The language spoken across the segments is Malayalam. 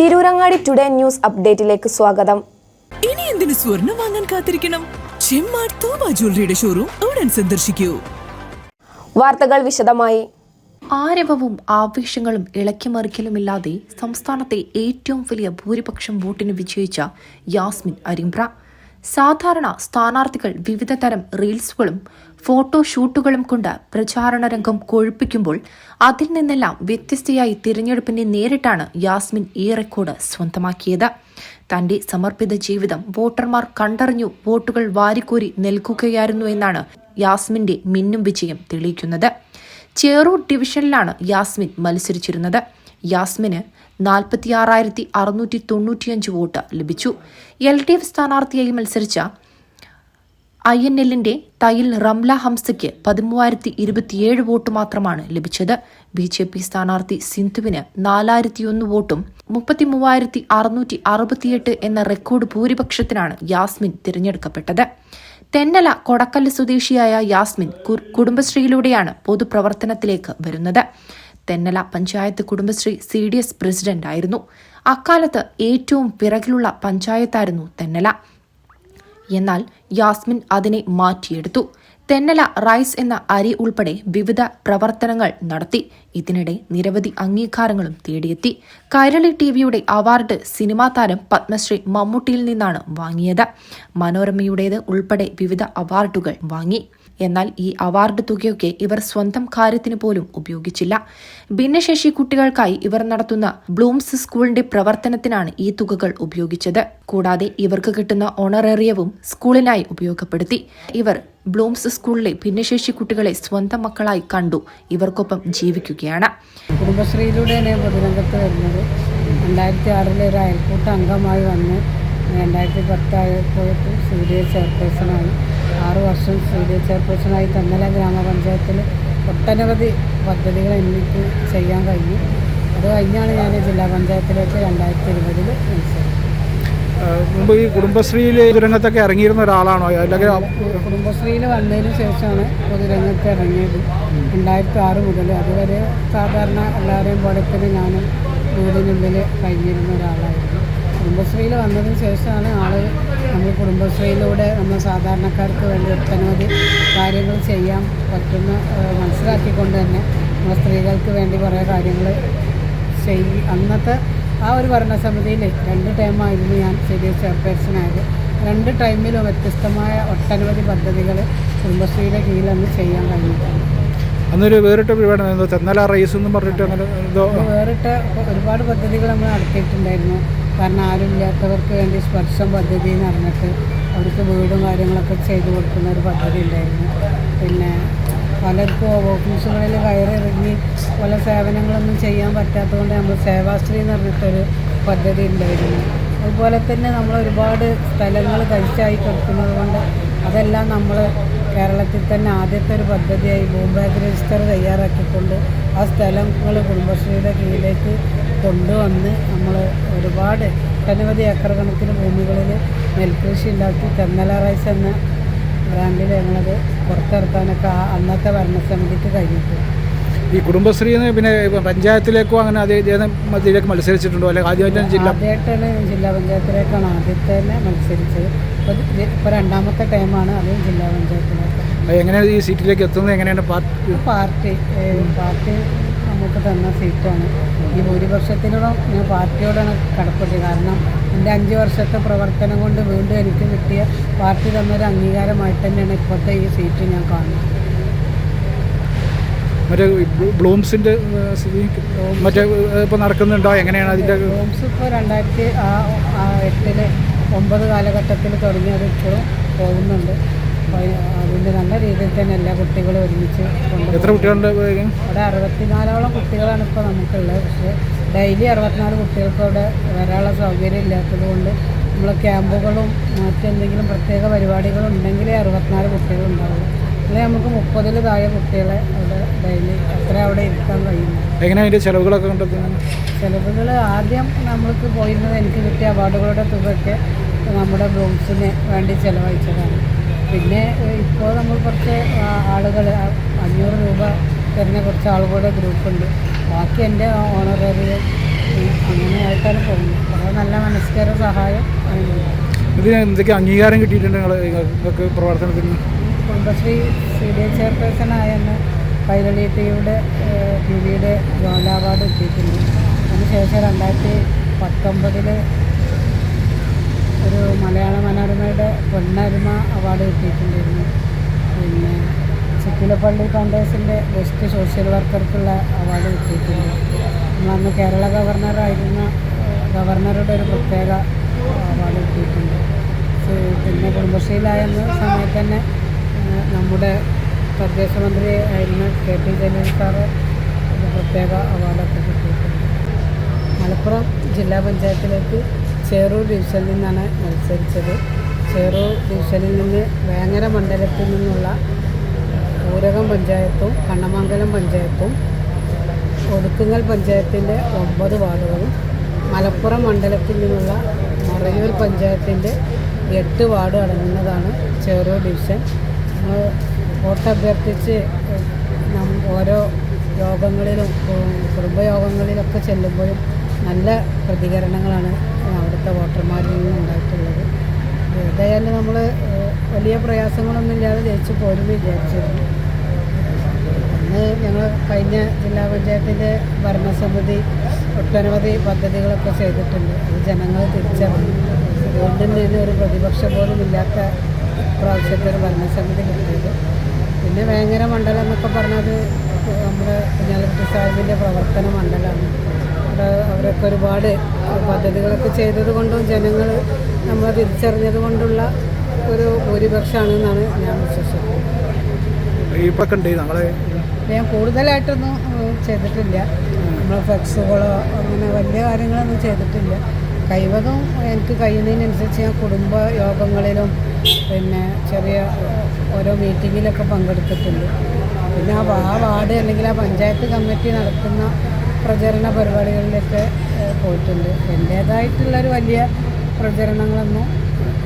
തിരൂരങ്ങാടി ടുഡേ ന്യൂസ് അപ്ഡേറ്റിലേക്ക് സ്വാഗതം. ഇനി എന്തിനു സ്വർണം വാങ്ങാൻ കാത്തിരിക്കണം? ചെമ്മാർ തോമ ജ്വല്ലറിയുടെ ഷോറൂം ഉടൻ സന്ദർശിക്കൂ. വാർത്തകൾ വിശദമായി. ആരവവും ആവേശങ്ങളും ഇളക്കിമറിക്കലുമില്ലാതെ സംസ്ഥാനത്തെ ഏറ്റവും വലിയ ഭൂരിപക്ഷം വോട്ടിന് വിജയിച്ച യാസ്മിൻ അരിമ്പ്ര. സാധാരണ സ്ഥാനാർത്ഥികൾ വിവിധ തരം റീൽസുകളും ഫോട്ടോഷൂട്ടുകളും കൊണ്ട് പ്രചാരണ രംഗം കൊഴുപ്പിക്കുമ്പോൾ അതിൽ നിന്നെല്ലാം വ്യത്യസ്തയായി തിരഞ്ഞെടുപ്പിനെ നേരിട്ടാണ് യാസ്മിൻ ഈ റെക്കോർഡ് സ്വന്തമാക്കിയത്. തന്റെ സമർപ്പിത ജീവിതം വോട്ടർമാർ കണ്ടറിഞ്ഞു വോട്ടുകൾ വാരിക്കോരി നൽകുകയായിരുന്നു എന്നാണ് യാസ്മിന്റെ മിന്നും വിജയം തെളിയിക്കുന്നത്. ചേറൂർ ഡിവിഷനിലാണ് യാസ്മിൻ മത്സരിച്ചിരുന്നത്. യാസ്മിന് നാൽപ്പത്തിയാറായിരത്തി അറുന്നൂറ്റി തൊണ്ണൂറ്റിയഞ്ച് വോട്ട് ലഭിച്ചു. എൽ ഡി എഫ് സ്ഥാനാർത്ഥിയായി മത്സരിച്ച ഐ എൻ എല്ലിന്റെ തയിൽ റംല ഹംസയ്ക്ക് പതിമൂവായിരത്തി ഇരുപത്തിയേഴ് വോട്ട് മാത്രമാണ് ലഭിച്ചത്. ബി ജെ പി സ്ഥാനാർത്ഥി സിന്ധുവിന് നാലായിരത്തിയൊന്ന് വോട്ടും മുപ്പത്തി മൂവായിരത്തി അറുന്നൂറ്റി അറുപത്തിയെട്ട് എന്ന റെക്കോർഡ് ഭൂരിപക്ഷത്തിനാണ് യാസ്മിൻ തിരഞ്ഞെടുക്കപ്പെട്ടത്. തെന്നല കൊടക്കല്ല് സ്വദേശിയായ യാസ്മിൻ കുടുംബശ്രീയിലൂടെയാണ് പൊതുപ്രവർത്തനത്തിലേക്ക് വരുന്നത്. Thennala panchayat Kudumbashree C D S പ്രസിഡന്റായിരുന്നു. അക്കാലത്ത് ഏറ്റവും പിറകിലുള്ള പഞ്ചായത്തായിരുന്നു തെന്നല. എന്നാൽ യാസ്മിൻ അതിനെ മാറ്റിയെടുത്തു. തെന്നല റൈസ് എന്ന അരി ഉൾപ്പെടെ വിവിധ പ്രവർത്തനങ്ങൾ നടത്തി. ഇതിനിടെ നിരവധി അംഗീകാരങ്ങളും തേടിയെത്തി. കൈരളി ടിവിയുടെ അവാർഡ് സിനിമാ താരം പത്മശ്രീ മമ്മൂട്ടിയിൽ നിന്നാണ് വാങ്ങിയത്. മനോരമയുടേത് ഉൾപ്പെടെ വിവിധ അവാർഡുകൾ വാങ്ങി. എന്നാൽ ഈ അവാർഡ് തുകയൊക്കെ ഇവർ സ്വന്തം കാര്യത്തിന് പോലും ഉപയോഗിച്ചില്ല. ഭിന്നശേഷി കുട്ടികൾക്കായി ഇവർ നടത്തുന്ന ബ്ലൂംസ് സ്കൂളിന്റെ പ്രവർത്തനത്തിനാണ് ഈ തുകകൾ ഉപയോഗിച്ചത്. കൂടാതെ ഇവർക്ക് കിട്ടുന്ന ഓണറേറിയവും സ്കൂളിനായി ഉപയോഗപ്പെടുത്തി. ഇവർ ബ്ലൂംസ് സ്കൂളിലെ ഭിന്നശേഷി കുട്ടികളെ സ്വന്തം മക്കളായി കണ്ടു. ഇവർക്കൊപ്പം ജീവിക്കുകയാണ്. കുടുംബശ്രീയിലൂടെയാണ് പൊതുരംഗത്ത് വരുന്നത്. രണ്ടായിരത്തി ആറിലെ ഒരു അയൽക്കൂട്ട അംഗമായി വന്ന് രണ്ടായിരത്തി പത്തായപ്പോഴേക്കും സി ഡി എ ചെയർപേഴ്സണായി. ആറ് വർഷം സി ഡി ചെയർപേഴ്സണായി തന്നല ഗ്രാമപഞ്ചായത്തിൽ ഒട്ടനവധി പദ്ധതികൾ എനിക്ക് ചെയ്യാൻ കഴിഞ്ഞു. അത് കഴിഞ്ഞാണ് ഞാൻ ജില്ലാ പഞ്ചായത്തിലേക്ക് രണ്ടായിരത്തി ഇരുപതിൽ മുമ്പ് ഈ കുടുംബശ്രീയിൽ രംഗത്തൊക്കെ ഇറങ്ങിയിരുന്ന ഒരാളാണോ? അല്ലെങ്കിൽ കുടുംബശ്രീയിൽ വന്നതിന് ശേഷമാണ് പൊതുരംഗത്ത് ഇറങ്ങിയത്. രണ്ടായിരത്തി ആറ് മുതൽ അതുവരെ സാധാരണ എല്ലാവരെയും പോലെ തന്നെ ഞാനും വീടിനുള്ളിൽ കഴിഞ്ഞിരുന്ന ഒരാളായിരുന്നു. കുടുംബശ്രീയിൽ വന്നതിന് ശേഷമാണ് ആൾ നമ്മൾ കുടുംബശ്രീയിലൂടെ നമ്മൾ സാധാരണക്കാർക്ക് വേണ്ടി ഒട്ടനവധി കാര്യങ്ങൾ ചെയ്യാൻ പറ്റുന്ന മനസ്സിലാക്കിക്കൊണ്ട് തന്നെ നമ്മൾ സ്ത്രീകൾക്ക് വേണ്ടി കുറേ കാര്യങ്ങൾ ചെയ് അന്നത്തെ ആ ഒരു ഭരണസമിതിയിൽ രണ്ട് ടൈമായിരുന്നു ഞാൻ ചെറിയ ചെയർപേഴ്സണായത്. രണ്ട് ടൈമിലും വ്യത്യസ്തമായ ഒട്ടനവധി പദ്ധതികൾ കുടുംബശ്രീയുടെ കീഴിൽ അന്ന് ചെയ്യാൻ കഴിഞ്ഞിട്ടുണ്ട്. അന്നൊരു വേറിട്ട പരിപാടി എന്തോ തെന്നല റൈസ് എന്ന് പറഞ്ഞിട്ട് അങ്ങനെ എന്തോ വേറിട്ട ഒരുപാട് പദ്ധതികൾ നമ്മൾ നടത്തിയിട്ടുണ്ടായിരുന്നു. കാരണം ആരുമില്ലാത്തവർക്ക് വേണ്ടി സ്പർശം പദ്ധതി എന്ന് പറഞ്ഞിട്ട് അവർക്ക് വീടും കാര്യങ്ങളൊക്കെ ചെയ്ത് കൊടുക്കുന്ന ഒരു പദ്ധതി ഉണ്ടായിരുന്നു. പിന്നെ പലർക്കും ഓഫീസുകളിൽ കയറിറങ്ങി പല സേവനങ്ങളൊന്നും ചെയ്യാൻ പറ്റാത്തതുകൊണ്ട് നമ്മൾ സേവാശ്രീ എന്ന് പറഞ്ഞിട്ടൊരു പദ്ധതി ഉണ്ടായിരുന്നു. അതുപോലെ തന്നെ നമ്മൾ ഒരുപാട് സ്ഥലങ്ങൾ കഴിച്ചായി കിടക്കുന്നത് കൊണ്ട് അതെല്ലാം നമ്മൾ കേരളത്തിൽ തന്നെ ആദ്യത്തെ ഒരു പദ്ധതിയായി ഭൂമിബാങ്ക് രജിസ്റ്റർ തയ്യാറാക്കിക്കൊണ്ട് ആ സ്ഥലങ്ങൾ കുടുംബശ്രീയുടെ കീഴിലേക്ക് കൊണ്ടുവന്ന് നമ്മൾ ഒരുപാട് ഒട്ടനവധി ഏക്കർ കണക്കിന് ഭൂമികളിൽ നെൽകൃഷി ഉണ്ടാക്കി തെന്നല റൈസ് എന്ന ബ്രാൻഡിൽ ഞങ്ങളത് പുറത്തിറക്കാനൊക്കെ അന്നത്തെ ഭരണസമിതിക്ക് കഴിഞ്ഞിട്ടുണ്ട്. ഈ കുടുംബശ്രീ പിന്നെ പഞ്ചായത്തിലേക്കോ അങ്ങനെ അതേ ഇതിലേക്ക് മത്സരിച്ചിട്ടുണ്ടോ? അല്ലെങ്കിൽ ആദ്യമായിട്ട് ജില്ല ആദ്യമായിട്ടാണ് ജില്ലാ പഞ്ചായത്തിലേക്കാണ് ആദ്യത്തെ തന്നെ മത്സരിച്ചത്. ഇപ്പോൾ ഇപ്പോൾ രണ്ടാമത്തെ ടൈമാണ് അത് ജില്ലാ പഞ്ചായത്തിലേക്ക്. എങ്ങനെയാണ് ഈ സീറ്റിലേക്ക് എത്തുന്നത്? എങ്ങനെയാണ് പാർട്ടി പാർട്ടി പാർട്ടി നമുക്ക് തന്ന സീറ്റാണ് ഈ ഭൂരിപക്ഷത്തിനോടും ഞാൻ പാർട്ടിയോടാണ് കടപ്പെട്ടത് കാരണം എന്റെ അഞ്ച് വർഷത്തെ പ്രവർത്തനം കൊണ്ട് വീണ്ടും എനിക്ക് കിട്ടിയ പാർട്ടി തന്നൊരു അംഗീകാരമായിട്ട് തന്നെയാണ് ഇപ്പോഴത്തെ ഈ സീറ്റ് ഞാൻ കാണുന്നത്. മറ്റേ ബ്ലൂ- ബ്ലൂംസിന്റെ സ്ഥിതി മറ്റേ ഇപ്പോൾ നടക്കുന്നുണ്ടോ? എങ്ങനെയാണ് അതിന്റെ ബ്ലൂംസ് ഇപ്പോൾ രണ്ടായിരത്തി ആ ഒമ്പത് കാലഘട്ടത്തിൽ തുടങ്ങിയത് ഇപ്പോഴും പോകുന്നുണ്ട്. അതിന്റെ നല്ല രീതിയിൽ തന്നെ എല്ലാ കുട്ടികളും ഒരുമിച്ച് എത്ര കുട്ടികളുണ്ട് അവിടെ അറുപത്തിനാലോളം കുട്ടികളാണ് ഇപ്പോൾ നമുക്കുള്ളത്. പക്ഷേ ഡെയിലി അറുപത്തിനാല് കുട്ടികൾക്ക് അവിടെ വരാനുള്ള സൗകര്യം ഇല്ലാത്തത് കൊണ്ട് നമ്മൾ ക്യാമ്പുകളും മറ്റെന്തെങ്കിലും പ്രത്യേക പരിപാടികളും ഉണ്ടെങ്കിലേ അറുപത്തിനാല് കുട്ടികളുണ്ടാവുള്ളൂ അല്ലെങ്കിൽ നമുക്ക് മുപ്പതിൽ താഴെ കുട്ടികളെ അവിടെ ഡെയിലി എത്ര അവിടെ ഇരുത്താൻ കഴിയുന്നു എങ്ങനെ അതിന്റെ ചിലവുകളൊക്കെ കണ്ടെത്തുന്നത്? ചിലവുകൾ ആദ്യം നമ്മൾക്ക് പോയിരുന്നത് എനിക്ക് കിട്ടിയ അവാർഡുകളുടെ തുകയൊക്കെ നമ്മുടെ ബ്ലൂംസിന് വേണ്ടി ചിലവഴിച്ചതാണ്. പിന്നെ ഇപ്പോൾ നമ്മൾ കുറച്ച് ആളുകൾ അഞ്ഞൂറ് രൂപ തരുന്ന കുറച്ച് ആളുകളുടെ ഗ്രൂപ്പുണ്ട്. ബാക്കി എന്റെ ഓണറേറിയം അങ്ങനെയായിട്ടാണ് പോകുന്നത്. കുറേ നല്ല മനസ്കാര സഹായം ഇതിന് എന്തൊക്കെ അംഗീകാരം കിട്ടിയിട്ടുണ്ട് നിങ്ങൾ നിങ്ങൾക്ക് പ്രവർത്തനത്തിന്? Kudumbashree C D A chairperson ആയെന്ന് കൈരളി ടിയുടെ ടി വിയുടെ അവാർഡ് കിട്ടിയിട്ടുണ്ട് അതിനുശേഷം രണ്ടായിരത്തി പത്തൊമ്പതിൽ ഒരു മലയാള മനോരമയുടെ പൊന്നരുമ അവാർഡ് കിട്ടിയിട്ടുണ്ടായിരുന്നു. പിന്നെ ചിക്കിലപ്പള്ളി ഫൗണ്ടേഴ്സിന്റെ ബെസ്റ്റ് സോഷ്യൽ വർക്കർക്കുള്ള അവാർഡ് കിട്ടിയിട്ടുണ്ട്. നമ്മളന്ന് കേരള ഗവർണറായിരുന്ന ഗവർണറുടെ ഒരു പ്രത്യേക അവാർഡ് കിട്ടിയിട്ടുണ്ട്. പിന്നെ കുടുംബശ്രീയിലായിരുന്ന സമയത്ത് തന്നെ നമ്മുടെ തദ്ദേശ മന്ത്രി ആയിരുന്ന കെ പി ജലീൽ സാറ് പ്രത്യേക അവാർഡൊക്കെ കിട്ടിയിട്ടുണ്ട്. മലപ്പുറം ജില്ലാ പഞ്ചായത്തിലേക്ക് ചേറൂർ ഡിവിഷനിൽ നിന്നാണ് മത്സരിച്ചത്. ചേറൂർ ഡിവിഷനിൽ നിന്ന് വേങ്ങര മണ്ഡലത്തിൽ നിന്നുള്ള ഊരകം പഞ്ചായത്തും കണ്ണമംഗലം പഞ്ചായത്തും ഒടുക്കുങ്ങൽ പഞ്ചായത്തിന്റെ ഒമ്പത് വാർഡുകളും മലപ്പുറം മണ്ഡലത്തിൽ നിന്നുള്ള മറയൂർ പഞ്ചായത്തിന്റെ എട്ട് വാർഡ് അടങ്ങുന്നതാണ് ചേറൂർ ഡിവിഷൻ. നമ്മൾ വോട്ട് അഭ്യർത്ഥിച്ച് ഏഹ്, നം- ഓരോ യോഗങ്ങളിലും കുടുംബയോഗങ്ങളിലൊക്കെ ചെല്ലുമ്പോഴും നല്ല പ്രതികരണങ്ങളാണ് അവിടുത്തെ വോട്ടർമാരിൽ നിന്നും ഉണ്ടായിട്ടുള്ളത്. ഏതായാലും നമ്മൾ വലിയ പ്രയാസങ്ങളൊന്നും ഇല്ലാതെ ജയിച്ചു പോരും വിചാരിച്ചിരുന്നു. അന്ന് ഞങ്ങൾ കഴിഞ്ഞ ജില്ലാ പഞ്ചായത്തിന്റെ ഭരണസമിതി ഒട്ടനവധി പദ്ധതികളൊക്കെ ചെയ്തിട്ടുണ്ട്. അത് ജനങ്ങൾ തിരിച്ചറിഞ്ഞു. അതുകൊണ്ട് തന്നെ ഒരു പ്രതിപക്ഷ പോലും ഇല്ലാത്ത പ്രാവശ്യത്തെ ഒരു ഭരണസമിതി കിട്ടിയത്. പിന്നെ വേങ്ങര മണ്ഡലം എന്നൊക്കെ പറഞ്ഞത് നമ്മുടെ കുഞ്ഞാലിക്കുട്ടി സാഹിബിന്റെ പ്രവർത്തന മണ്ഡലമാണ്. അവിടെ അവരൊക്കെ ഒരുപാട് പദ്ധതികളൊക്കെ ചെയ്തത് കൊണ്ടും ജനങ്ങൾ നമ്മളെ തിരിച്ചറിഞ്ഞത് കൊണ്ടുള്ള ഒരു ഭൂരിപക്ഷമാണെന്നാണ് ഞാൻ വിശ്വസിക്കുന്നത്. ഞാൻ കൂടുതലായിട്ടൊന്നും ചെയ്തിട്ടില്ല. നമ്മൾ ഫ്ലെക്സുകളോ അങ്ങനെ വലിയ കാര്യങ്ങളൊന്നും ചെയ്തിട്ടില്ല. കഴിവതും എനിക്ക് കഴിയുന്നതിനനുസരിച്ച് ഞാൻ കുടുംബ യോഗങ്ങളിലും പിന്നെ ചെറിയ ഓരോ മീറ്റിങ്ങിലൊക്കെ പങ്കെടുത്തിട്ടുണ്ട്. പിന്നെ വാ- ആ വാർഡ് അല്ലെങ്കിൽ ആ പഞ്ചായത്ത് കമ്മിറ്റി നടത്തുന്ന പ്രചരണ പരിപാടികളിലൊക്കെ പോയിട്ടുണ്ട്. എന്റേതായിട്ടുള്ളൊരു വലിയ പ്രചരണങ്ങളൊന്നും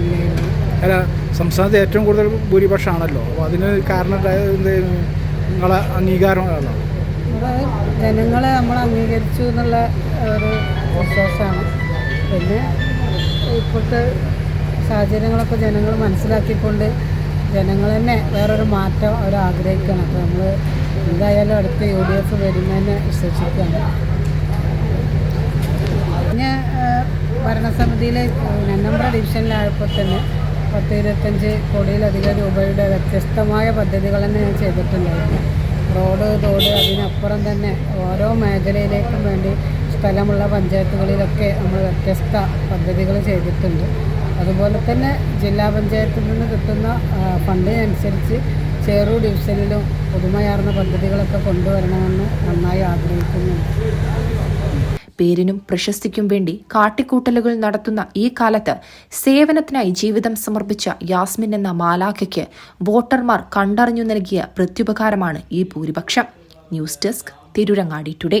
ഇല്ലായിരുന്നു. അല്ല സംസ്ഥാനത്ത് ഏറ്റവും കൂടുതൽ ഭൂരിപക്ഷമാണല്ലോ. അപ്പോൾ അതിന് കാരണം നിങ്ങളെ അംഗീകാരമാണല്ലോ ജനങ്ങളെ നമ്മൾ അംഗീകരിച്ചു എന്നുള്ള ഒരു വിശ്വാസമാണ്. പിന്നെ ഇപ്പോഴത്തെ സാഹചര്യങ്ങളൊക്കെ ജനങ്ങൾ മനസ്സിലാക്കിക്കൊണ്ട് ജനങ്ങൾ തന്നെ വേറൊരു മാറ്റം അവർ ആഗ്രഹിക്കണം അപ്പോൾ നമ്മൾ എന്തായാലും അടുത്ത യു ഡി എഫ് വരുന്നതിനെ വിശ്വസിക്കുകയാണ് കഴിഞ്ഞ ഭരണസമിതിയിൽ നന്നമ്പ്ര ഡിവിഷനിലായപ്പോൾ തന്നെ പത്ത് ഇരുപത്തഞ്ച് കോടിയിലധികം രൂപയുടെ വ്യത്യസ്തമായ പദ്ധതികൾ തന്നെ ഞാൻ ചെയ്തിട്ടുണ്ടായിരുന്നു. റോഡ് തോട് അതിനപ്പുറം തന്നെ ഓരോ മേഖലയിലേക്കും വേണ്ടി സ്ഥലമുള്ള പഞ്ചായത്തുകളിലൊക്കെ നമ്മൾ വ്യത്യസ്ത പദ്ധതികൾ ചെയ്തിട്ടുണ്ട്. അതുപോലെ തന്നെ ജില്ലാ പഞ്ചായത്തിൽ നിന്ന് കിട്ടുന്ന ഫണ്ടിനനുസരിച്ച് ചേറൂർ ഡിവിഷനിലും പുതുമയാർന്ന പദ്ധതികളൊക്കെ കൊണ്ടുവരണമെന്ന് നന്നായി ആഗ്രഹിക്കുന്നു പേരിനും പ്രശസ്തിക്കും വേണ്ടി കാട്ടിക്കൂട്ടലുകൾ നടത്തുന്ന ഈ കാലത്ത് സേവനത്തിനായി ജീവിതം സമർപ്പിച്ച യാസ്മിൻ എന്ന മാലാഖയ്ക്ക് വോട്ടർമാർ കണ്ടറിഞ്ഞു നൽകിയ പ്രത്യുപകാരമാണ് ഈ ഭൂരിപക്ഷം. News desk Tirurangadi today.